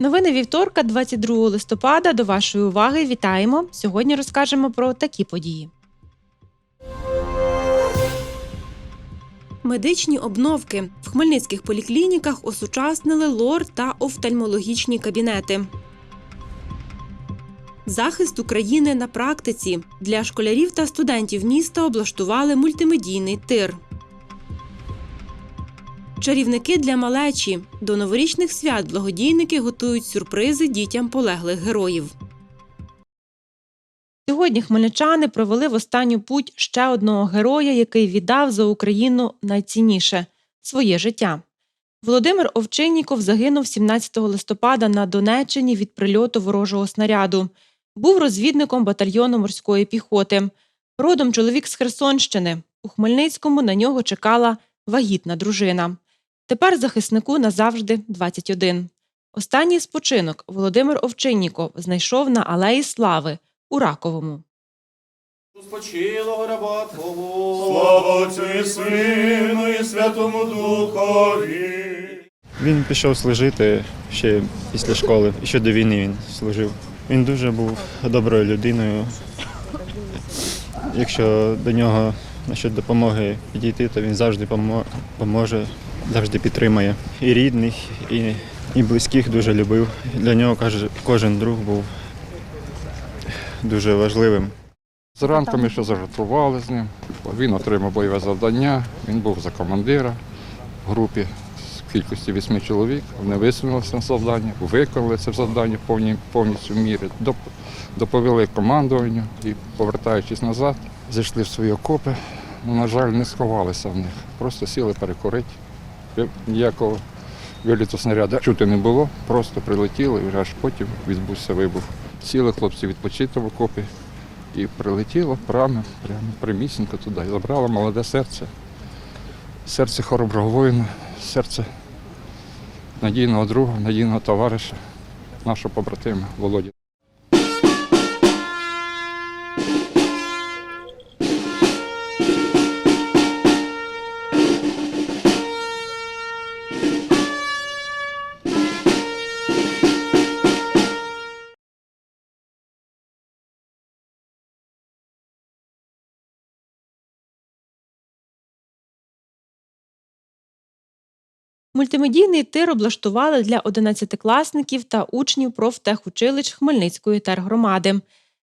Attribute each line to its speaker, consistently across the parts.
Speaker 1: Новини вівторка, 22 листопада. До вашої уваги вітаємо. Сьогодні розкажемо про такі події. Медичні обновки в хмельницьких поліклініках осучаснили лор та офтальмологічні кабінети. Захист України на практиці для школярів та студентів міста облаштували мультимедійний тир. Чарівники для малечі. До новорічних свят благодійники готують сюрпризи дітям полеглих героїв. Сьогодні хмельничани провели в останню путь ще одного героя, який віддав за Україну найцінніше своє життя. Володимир Овчинніков загинув 17 листопада на Донеччині від прильоту ворожого снаряду. Був розвідником батальйону морської піхоти. Родом чоловік з Херсонщини. У Хмельницькому на нього чекала вагітна дружина. Тепер захиснику назавжди 21. Останній спочинок Володимир Овчинніков знайшов на Алеї Слави у Раковому.
Speaker 2: Спочилого раба Твого.
Speaker 3: Слава Отцю і Сину і Святому Духові.
Speaker 4: Він пішов служити ще після школи, і ще до війни він служив. Він дуже був доброю людиною. Якщо до нього насчет допомоги підійти, то він завжди поможе, завжди підтримає. І рідних, і, і близьких дуже любив. Для нього каже, кожен друг був дуже важливим.
Speaker 5: Зранку ми ще зажартували з ним. Він отримав бойове завдання, він був за командира в групі з кількості вісьми чоловік. Вони висунулися на завдання, виконали це завдання в повністю в мірі, доповіли командуванню і, повертаючись назад, зайшли в свої окопи. Ну, на жаль, не сховалися в них. Просто сіли перекурити. Ніякого виліту снаряду чути не було, просто прилетіли і аж потім відбувся вибух. Сіли хлопці відпочити в окопі. І прилетіло прямо, прямо примісінько туди. Забрало молоде серце. Серце хороброго воїна, серце надійного друга, надійного товариша, нашого побратима Володі.
Speaker 1: Мультимедійний тир облаштували для одинадцятикласників та учнів профтехучилищ Хмельницької тергромади.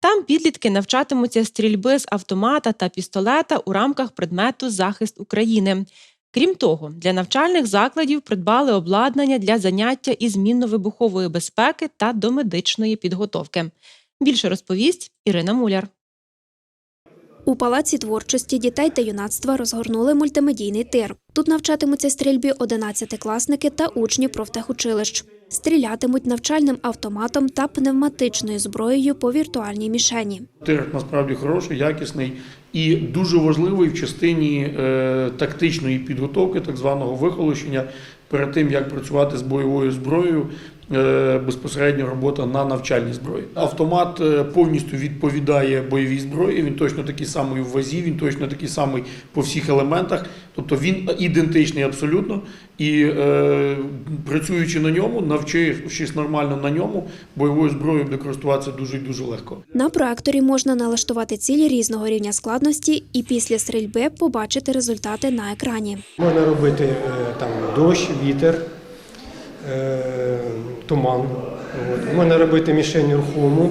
Speaker 1: Там підлітки навчатимуться стрільби з автомата та пістолета у рамках предмету Захист України. Крім того, для навчальних закладів придбали обладнання для заняття із мінно-вибухової безпеки та домедичної підготовки. Більше розповість Ірина Муляр.
Speaker 6: У палаці творчості дітей та юнацтва розгорнули мультимедійний тир. Тут навчатимуться стрільбі одинадцятикласники та учні профтехучилищ. Стрілятимуть навчальним автоматом та пневматичною зброєю по віртуальній мішені.
Speaker 2: Тир насправді хороший, якісний і дуже важливий в частині е, тактичної підготовки, так званого вихолощення. Перед тим як працювати з бойовою зброєю, безпосередньо робота на навчальній зброї. Автомат е, повністю відповідає бойовій зброї. Він точно такий самий в вазі, він точно такий самий по всіх елементах. Тобто він ідентичний абсолютно. І е, працюючи на ньому, навчившись нормально на ньому, бойовою зброєю буде користуватися дуже і дуже легко.
Speaker 6: На проекторі можна налаштувати цілі різного рівня складності і після стрільби побачити результати на екрані.
Speaker 7: Можна робити е, там дощ, вітер, е, туман. От. Можна робити мішень рухому,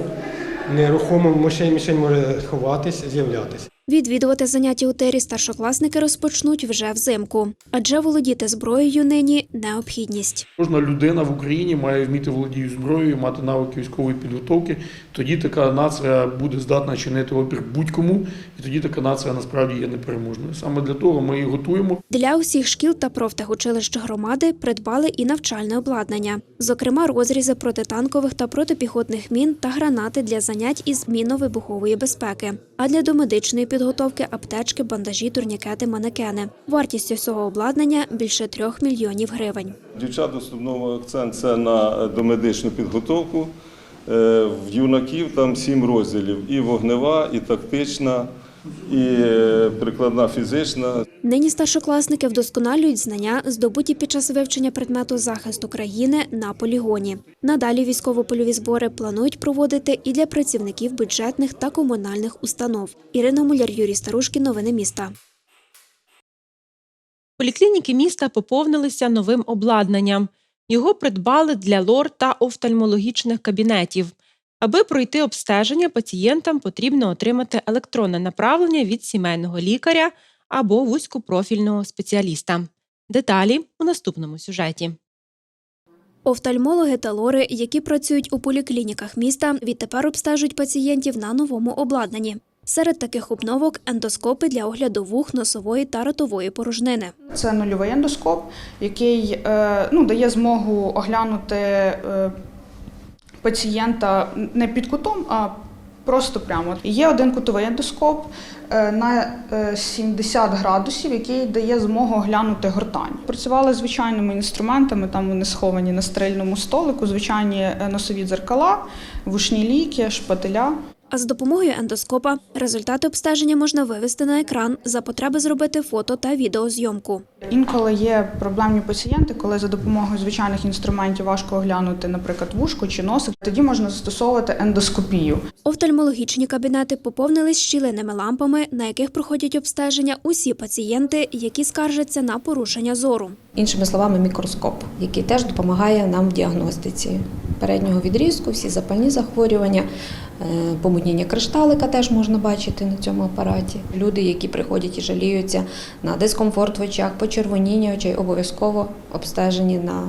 Speaker 7: нерухому, мішень, мішень може ховатись, з'являтися.
Speaker 6: Відвідувати заняття у тирі старшокласники розпочнуть вже взимку, адже володіти зброєю нині необхідність.
Speaker 2: Кожна людина в Україні має вміти володіти зброєю, мати навики військової підготовки. Тоді така нація буде здатна чинити опір будь-кому, і тоді така нація насправді є непереможною. Саме для того ми і готуємо.
Speaker 6: Для усіх шкіл та профтехучилищ громади придбали і навчальне обладнання, зокрема розрізи протитанкових та протипіхотних мін та гранати для занять із мінно-вибухової безпеки. А для домедичної підготовки підготовки, аптечки, бандажі, турнікети, манекени. Вартість усього обладнання більше трьох мільйонів гривень.
Speaker 8: Дівчат основного акцент це на домедичну підготовку. Е, В юнаків там сім розділів: і вогнева, і тактична, і е, прикладна фізична.
Speaker 6: Нині старшокласники вдосконалюють знання, здобуті під час вивчення предмету захисту країни на полігоні. Надалі військово-польові збори планують проводити і для працівників бюджетних та комунальних установ. Ірина Муляр, Юрій Старушкін. Новини міста.
Speaker 1: Поліклініки міста поповнилися новим обладнанням. Його придбали для лор та офтальмологічних кабінетів. Аби пройти обстеження, пацієнтам потрібно отримати електронне направлення від сімейного лікаря або вузькопрофільного спеціаліста. Деталі у наступному сюжеті.
Speaker 6: Офтальмологи та лори, які працюють у поліклініках міста, відтепер обстежують пацієнтів на новому обладнанні. Серед таких обновок ендоскопи для огляду вух, носової та ротової порожнини.
Speaker 9: Це нульовий ендоскоп, який е, ну, дає змогу оглянути е, пацієнта не під кутом, а просто прямо. Є один кутовий ендоскоп е, на е, 70 градусів, який дає змогу оглянути гортань. Працювали звичайними інструментами, там вони сховані на стерильному столику, звичайні носові дзеркала, вушні ліки, шпателя.
Speaker 6: А з допомогою ендоскопа результати обстеження можна вивести на екран за потреби зробити фото та відеозйомку.
Speaker 9: Інколи є проблемні пацієнти, коли за допомогою звичайних інструментів важко оглянути, наприклад, вушко чи носик. Тоді можна застосовувати ендоскопію.
Speaker 6: Офтальмологічні кабінети поповнились щіленими лампами, на яких проходять обстеження усі пацієнти, які скаржаться на порушення зору.
Speaker 10: іншими словами, мікроскоп, який теж допомагає нам в діагностиці переднього відрізку, всі запальні захворювання, е, помутніння кришталика теж можна бачити на цьому апараті. Люди, які приходять і жаліються на дискомфорт в очах, почервоніння очей, обов'язково обстежені на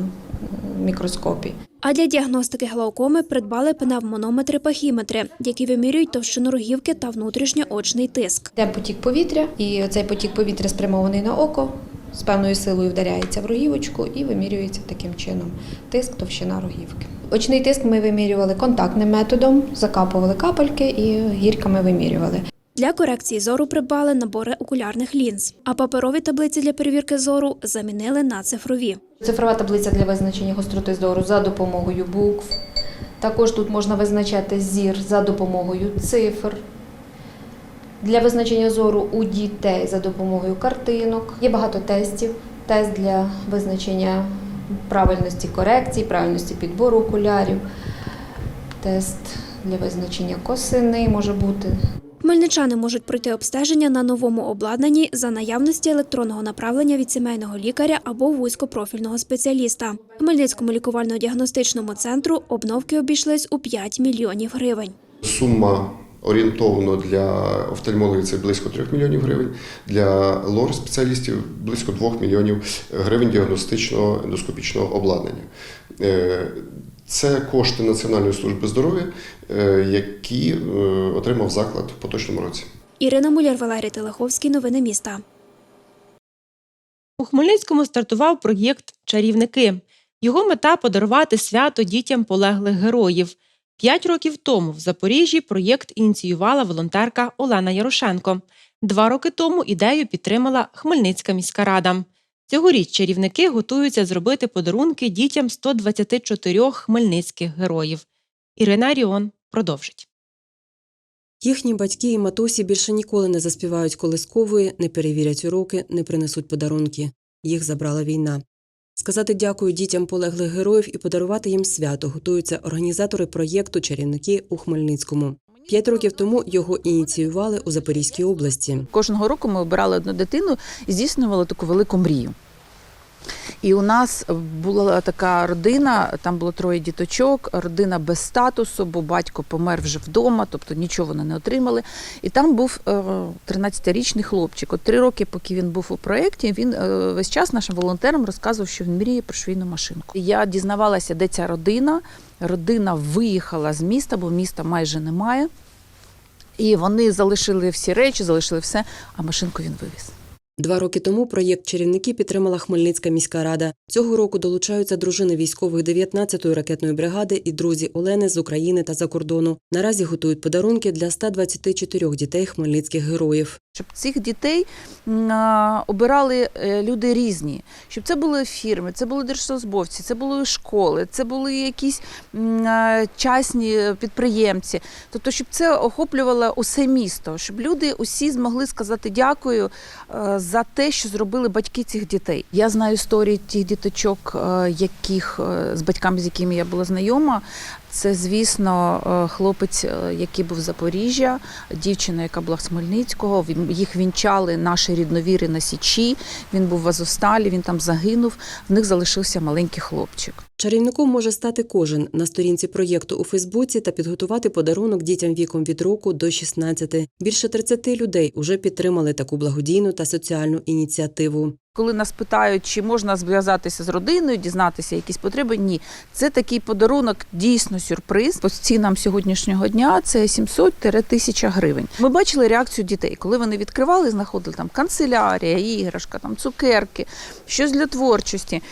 Speaker 10: мікроскопі.
Speaker 6: А для діагностики глаукоми придбали пневмонометри-пахіметри, які вимірюють товщину рогівки та внутрішньоочний тиск.
Speaker 10: Йде потік повітря, і цей потік повітря спрямований на око. З певною силою вдаряється в рогівочку і вимірюється таким чином тиск, товщина рогівки. Очний тиск ми вимірювали контактним методом, закапували капельки і гірками вимірювали.
Speaker 6: Для корекції зору придбали набори окулярних лінз, а паперові таблиці для перевірки зору замінили на цифрові.
Speaker 10: Цифрова таблиця для визначення гостроти зору за допомогою букв. Також тут можна визначати зір за допомогою цифр. Для визначення зору у дітей за допомогою картинок. Є багато тестів. Тест для визначення правильності корекції, правильності підбору окулярів. Тест для визначення косини може бути.
Speaker 6: Хмельничани можуть пройти обстеження на новому обладнанні за наявності електронного направлення від сімейного лікаря або вузькопрофільного спеціаліста. Хмельницькому лікувально-діагностичному центру обновки обійшлись у 5 мільйонів гривень.
Speaker 11: Сума орієнтовно для офтальмологів це близько 3 мільйонів гривень, для лор-спеціалістів близько 2 мільйонів гривень діагностичного ендоскопічного обладнання. Е, Це кошти Національної служби здоров'я, е, які е, отримав заклад в поточному році.
Speaker 6: Ірина Муляр, Валерій Телеховський. Новини міста.
Speaker 1: У Хмельницькому стартував проєкт Чарівники. Його мета подарувати свято дітям полеглих героїв. П'ять років тому в Запоріжжі проєкт ініціювала волонтерка Олена Ярошенко. Два роки тому ідею підтримала Хмельницька міська рада. Цьогоріч чарівники готуються зробити подарунки дітям 124 хмельницьких героїв. Ірина Ріон продовжить.
Speaker 12: Їхні батьки і матусі більше ніколи не заспівають колискової, не перевірять уроки, не принесуть подарунки. Їх забрала війна. Сказати дякую дітям полеглих героїв і подарувати їм свято готуються організатори проєкту Чарівники у Хмельницькому. П'ять років тому його ініціювали у Запорізькій області.
Speaker 13: Кожного року ми обирали одну дитину і здійснювали таку велику мрію. І у нас була така родина, там було троє діточок, родина без статусу, бо батько помер вже вдома, тобто нічого вони не отримали. І там був е, 13-річний хлопчик. От три роки, поки він був у проєкті, він е, весь час нашим волонтерам розказував, що він мріє про швейну машинку. Я дізнавалася, де ця родина. Родина виїхала з міста, бо міста майже немає. І вони залишили всі речі, залишили все, а машинку він вивіз.
Speaker 12: Два роки тому проєкт Чарівники підтримала Хмельницька міська рада. Цього року долучаються дружини військових 19-ї ракетної бригади і друзі Олени з України та за кордону. Наразі готують подарунки для 124 дітей хмельницьких героїв.
Speaker 13: Щоб цих дітей обирали е, люди різні, щоб це були фірми, це були держслужбовці, це були школи, це були якісь частні підприємці. Тобто, щоб це охоплювало усе місто, щоб люди усі змогли сказати дякую е, за те, що зробили батьки цих дітей. Я знаю історії тих діточок, е, яких з батьками, з якими я була знайома. Це, звісно, е, хлопець, е, який був з Запоріжжя, дівчина, яка була з Хмельницького. Їх вінчали наші рідновіри на Січі. Він був в Азовсталі, він там загинув. В них залишився маленький хлопчик.
Speaker 12: Чарівником може стати кожен на сторінці проєкту у Фейсбуці та підготувати подарунок дітям віком від року до 16. Більше 30 людей уже підтримали таку благодійну та соціальну ініціативу.
Speaker 13: Коли нас питають, чи можна зв'язатися з родиною, дізнатися якісь потреби, ні. Це такий подарунок, дійсно сюрприз. По цінам сьогоднішнього дня це 700-1000 гривень. Ми бачили реакцію дітей, коли вони відкривали, знаходили там канцелярія, іграшка, там цукерки, щось для творчості,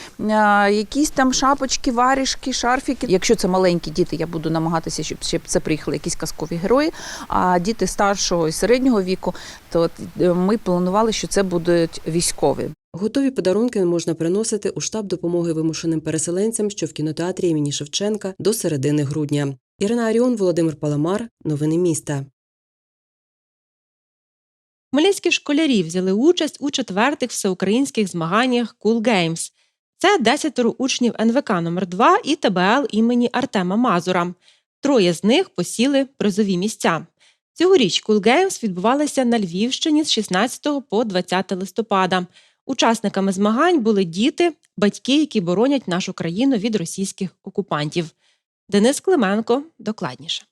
Speaker 13: якісь там шапочки, варішки, шарфіки. Якщо це маленькі діти, я буду намагатися, щоб це приїхали якісь казкові герої. А діти старшого і середнього віку, то е, ми планували, що це будуть військові.
Speaker 12: Готові подарунки можна приносити у штаб допомоги вимушеним переселенцям, що в кінотеатрі імені Шевченка до середини грудня. Ірина Аріон, Володимир Паламар. Новини міста.
Speaker 1: Хмельницькі школярі взяли участь у четвертих всеукраїнських змаганнях Cool Games. Це десятеро учнів НВК номер 2 і ТБЛ імені Артема Мазура. Троє з них посіли призові місця. Цьогоріч Cool Games відбувалися на Львівщині з 16 по 20 листопада. Учасниками змагань були діти, батьки, які боронять нашу країну від російських окупантів. Денис Клименко докладніше.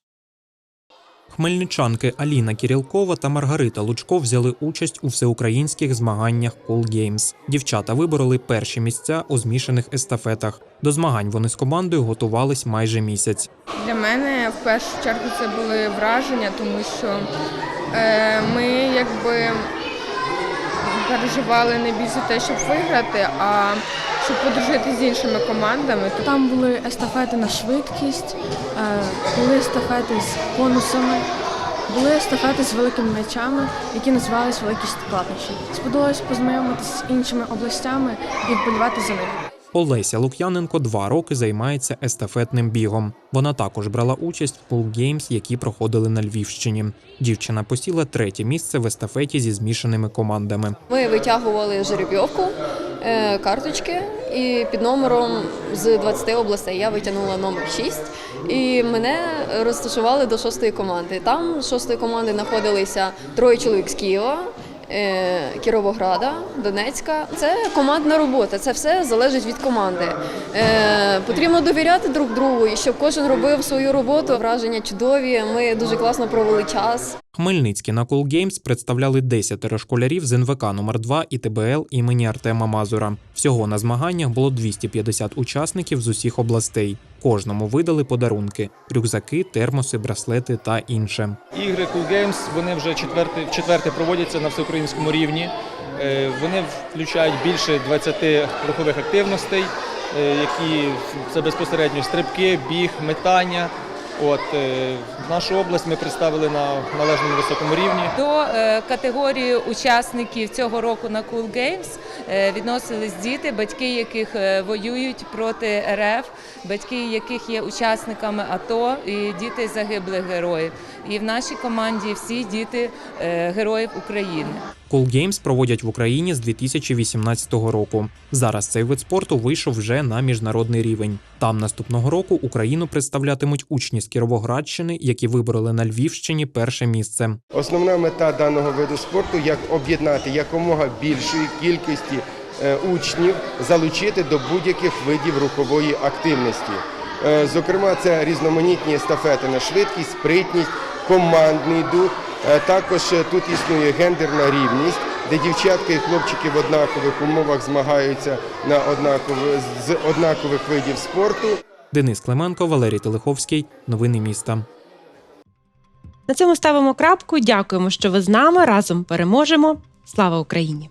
Speaker 14: Хмельничанки Аліна Кірілкова та Маргарита Лучко взяли участь у всеукраїнських змаганнях Cool Games. Дівчата вибороли перші місця у змішаних естафетах. До змагань вони з командою готувались майже місяць.
Speaker 15: Для мене в першу чергу це були враження, тому що е, ми якби переживали не більше те, щоб виграти, а щоб подружити з іншими командами.
Speaker 16: Там були естафети на швидкість, е, були естафети з конусами, були естафети з великими м'ячами, які називались великі складнощі. Сподобалось познайомитися з іншими областями і вболівати за них.
Speaker 14: Олеся Лук'яненко два роки займається естафетним бігом. Вона також брала участь в Games, які проходили на Львівщині. Дівчина посіла третє місце в естафеті зі змішаними командами.
Speaker 17: Ми витягували жеребйовку, е, карточки, і під номером з 20 областей я витягнула номер 6. І мене розташували до шостої команди. Там шостої команди знаходилися троє чоловік з Києва. е, Кіровограда, Донецька. Це командна робота, це все залежить від команди. Е, потрібно довіряти друг другу, і щоб кожен робив свою роботу. Враження чудові. Ми дуже класно провели час.
Speaker 14: Хмельницькі на Cool Games представляли 10 школярів з НВК номер 2 і ТБЛ імені Артема Мазура. Всього на змаганнях було 250 учасників з усіх областей. Кожному видали подарунки: рюкзаки, термоси, браслети та інше.
Speaker 18: Ігри Cool Games вони вже четверте, четверте проводяться на всеукраїнському рівні. Е, Вони включають більше 20 рухових активностей, е, які це безпосередньо стрибки, біг, метання. От е, нашу область ми представили на належному високому рівні.
Speaker 19: До е, категорії учасників цього року на Cool Games е, відносились діти, батьки яких воюють проти РФ, батьки яких є учасниками АТО і діти загиблих героїв. І в нашій команді всі діти героїв України.
Speaker 14: Cool Games проводять в Україні з 2018 року. Зараз цей вид спорту вийшов вже на міжнародний рівень. Там наступного року Україну представлятимуть учні з Кіровоградщини, які вибороли на Львівщині перше місце.
Speaker 20: Основна мета даного виду спорту як об'єднати якомога більшої кількості е, учнів, залучити до будь-яких видів рухової активності. Е, Зокрема, це різноманітні естафети на швидкість, спритність, командний дух. Е, Також е, тут існує гендерна рівність, де дівчатки і хлопчики в однакових умовах змагаються на однакові, з однакових видів спорту.
Speaker 14: Денис Клименко, Валерій Телеховський. Новини міста.
Speaker 1: На цьому ставимо крапку. Дякуємо, що ви з нами. Разом переможемо. Слава Україні!